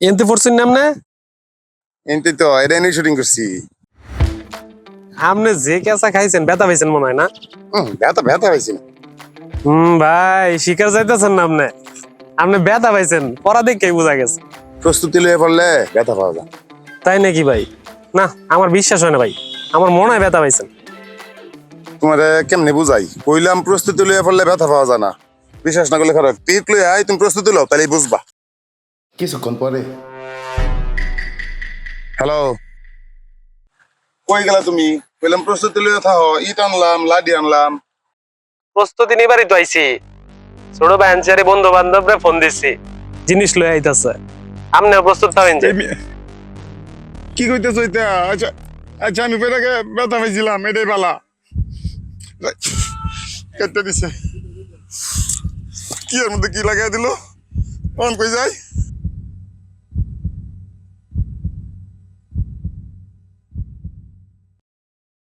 এনতে পড়ছেন না? আপনি এনতে তো এটা নিয়ে শুটিং করছি। আপনি যে কেঁচা খাইছেন ব্যথা পাইছেন মনে হয় না? ব্যথা ব্যথা হয়েছে না হুম ভাই শিকার যাইতেছেন না? আপনি আপনি ব্যথা পাইছেন পড়া দেখে বোঝা গেছে। প্রস্তুতি লয়ে পড়লে ব্যথা পাওয়া যায়। তাই নাকি ভাই? না আমার বিশ্বাস হয় না ভাই। আমার মনে হয় ব্যথা পাইছেন। তোমার কেমনে বুঝাই? কইলাম প্রস্তুতি লয়ে পড়লে ব্যথা পাওয়া যায় না। বিশ্বাস না করলে খারাপ। পিক লয়ে আয় তুমি প্রস্তুতি লও তাহলে বুঝবা। কিছুক্ষণ পরে হ্যালো কই গেলা তুমি? কইলাম প্রস্তুতি লয়ে থাকো ইট আনলাম লাডি আনলাম। প্রস্তুতি নিবারই তো আইছি। ছোট ভাই আনসারি বন্ধু বান্ধবরে ফোন দিছি। জিনিস লয়ে আইতাছে। আপনিও প্রস্তুত থাকেন যে। কি কইতে চইতে আচ্ছা আচ্ছা আমি পেটাকে ব্যথা পাইছিলাম এটাই বালা কেটে দিছে। কি এর মধ্যে কি লাগাই দিল? অন কই যায়?